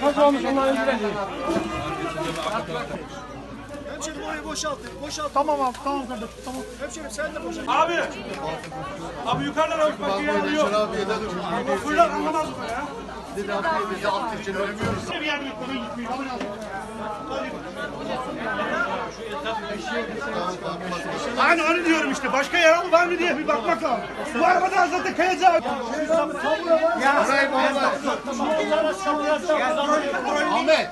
Kazanmış onların ilgileniyor. Hemşerim orayı boşaltın. Boşalt. Tamam abi tamam kardeşim tamam. Hemşerim sen de boşalt. Abi. Abi yukarıdan avuç makineyi alıyor. Fırlar anlamaz mı ya? Dedi abi ya alt için ölmüyoruz. Bir yer yukarı gitmiyor. Aynı onu diyorum işte. Başka yer var mı diye bir bakmak lazım. Bu arabada zaten kayacak. Ahmet.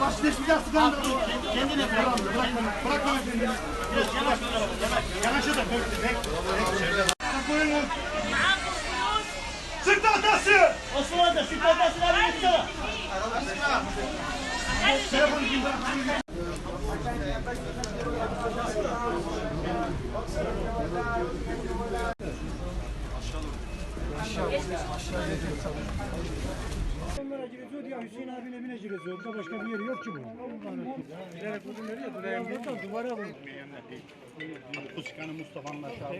Başleşmeyeceğiz. Kendine bırak. Bırak bırak bana kendini. Biraz yanaş. Yanaşı da. Da sırt ortasına bir geçsene. Telefonu kim Onlara giriyor diye Hüseyin abinin evine giriyor. Orada başka bir yeri yok ki bu. Bilerek uzun veriyor. Buraya gidiyor. Duvara vurdu. Bu çıkanı Mustafa'nın aşağı.